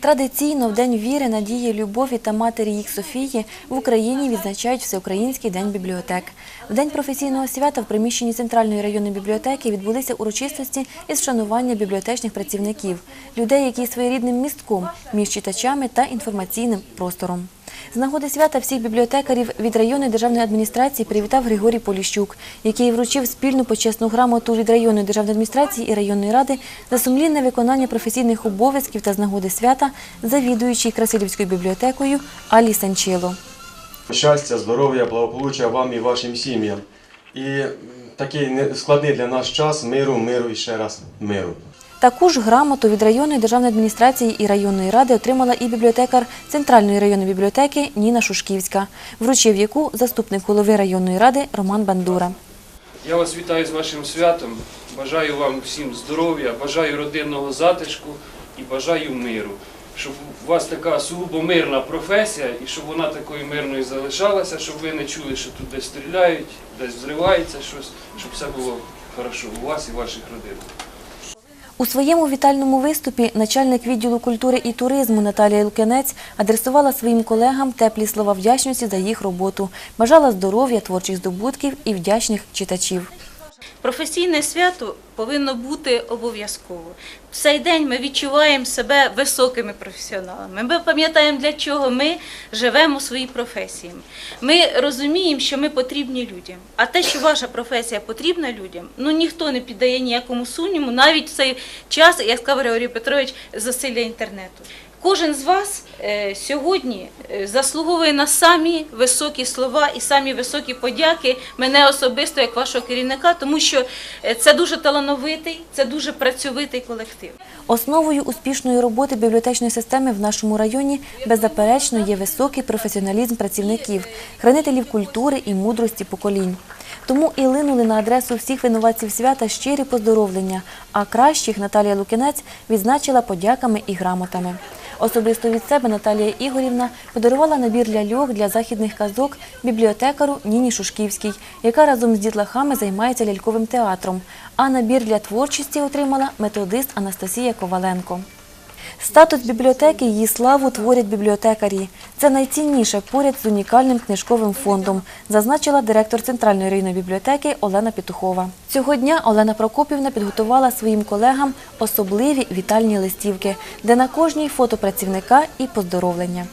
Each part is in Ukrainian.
Традиційно в День віри, надії, любові та матері їх Софії в Україні відзначають Всеукраїнський день бібліотек. В день професійного свята в приміщенні Центральної районної бібліотеки відбулися урочистості із вшанування бібліотечних працівників, людей, які своєрідним містком між читачами та інформаційним простором. З нагоди свята всіх бібліотекарів від районної державної адміністрації привітав Григорій Поліщук, який вручив спільну почесну грамоту від районної державної адміністрації і районної ради за сумлінне виконання професійних обов'язків та з нагоди свята завідуючій Красилівською бібліотекою Алі Санчило. Щастя, здоров'я, благополуччя вам і вашим сім'ям. І такий складний для нас час миру, миру і ще раз миру. Таку ж грамоту від районної державної адміністрації і районної ради отримала і бібліотекар Центральної районної бібліотеки Ніна Шушківська, вручив яку заступник голови районної ради Роман Бандура. Я вас вітаю з вашим святом. Бажаю вам всім здоров'я, бажаю родинного затишку і бажаю миру. Щоб у вас така сугубо мирна професія і щоб вона такою мирною залишалася, щоб ви не чули, що тут десь стріляють, десь взривається щось, щоб все було хорошо у вас і ваших родинах. У своєму вітальному виступі начальник відділу культури і туризму Наталія Лукенець адресувала своїм колегам теплі слова вдячності за їх роботу, бажала здоров'я, творчих здобутків і вдячних читачів. Професійне свято повинно бути обов'язково. В цей день ми відчуваємо себе високими професіоналами. Ми пам'ятаємо, для чого ми живемо своїй професії. Ми розуміємо, що ми потрібні людям. А те, що ваша професія потрібна людям, ну ніхто не піддає ніякому сумніву, навіть в цей час, як сказав Григорій Петрович, засилля інтернету. Кожен з вас е, сьогодні е, заслуговує на самі високі слова і самі високі подяки мене особисто як вашого керівника, тому що е, це дуже талановитий, це дуже працьовитий колектив. Основою успішної роботи бібліотечної системи в нашому районі беззаперечно є високий професіоналізм працівників, хранителів культури і мудрості поколінь. Тому і линули на адресу всіх винуватців свята щирі поздоровлення, а кращих Наталія Лукінець відзначила подяками і грамотами. Особисто від себе Наталія Ігорівна подарувала набір ляльок для західних казок бібліотекару Ніні Шушківській, яка разом з дітлахами займається ляльковим театром. А набір для творчості отримала методист Анастасія Коваленко. Статус бібліотеки її славу творять бібліотекарі. Це найцінніше поряд з унікальним книжковим фондом, зазначила директор Центральної районної бібліотеки Олена Петухова. Цього дня Олена Прокопівна підготувала своїм колегам особливі вітальні листівки, де на кожній фото працівника і поздоровлення.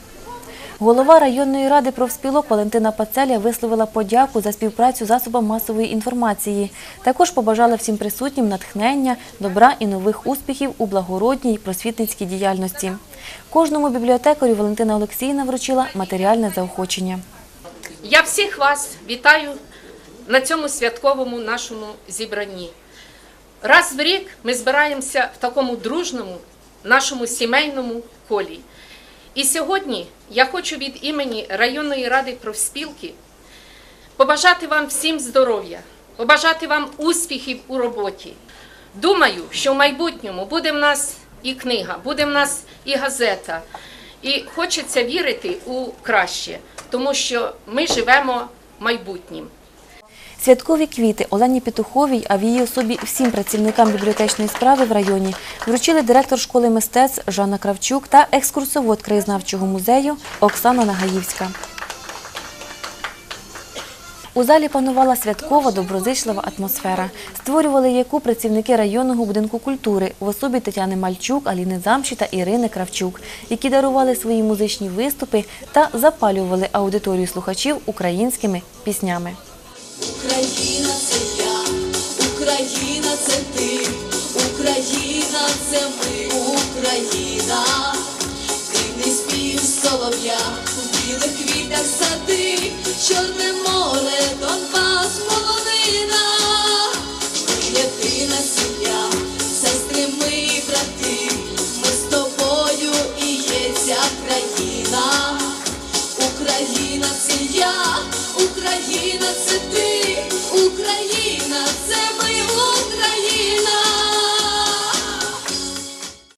Голова районної ради профспілок Валентина Пацеля висловила подяку за співпрацю засобам масової інформації. Також побажала всім присутнім натхнення, добра і нових успіхів у благородній просвітницькій діяльності. Кожному бібліотекарю Валентина Олексіївна вручила матеріальне заохочення. Я всіх вас вітаю на цьому святковому нашому зібранні. Раз в рік ми збираємося в такому дружному нашому сімейному колі. І сьогодні я хочу від імені районної ради профспілки побажати вам всім здоров'я, побажати вам успіхів у роботі. Думаю, що в майбутньому буде в нас і книга, буде в нас і газета. І хочеться вірити у краще, тому що ми живемо майбутнім. Святкові квіти Олені Петуховій, а в її особі всім працівникам бібліотечної справи в районі вручили директор школи мистецтв Жанна Кравчук та екскурсовод краєзнавчого музею Оксана Нагаївська. У залі панувала святкова доброзичлива атмосфера, створювали яку працівники районного будинку культури в особі Тетяни Мальчук, Аліни Замші та Ірини Кравчук, які дарували свої музичні виступи та запалювали аудиторію слухачів українськими піснями. Це ти, Україна це ми, Україна, дивний спів солов'я, у білих квітах сади, Чорне море, Донбас, полонина, ми єдина сім'я, сестри ми брати, ми з тобою і є ця країна. Україна це я, Україна це ти.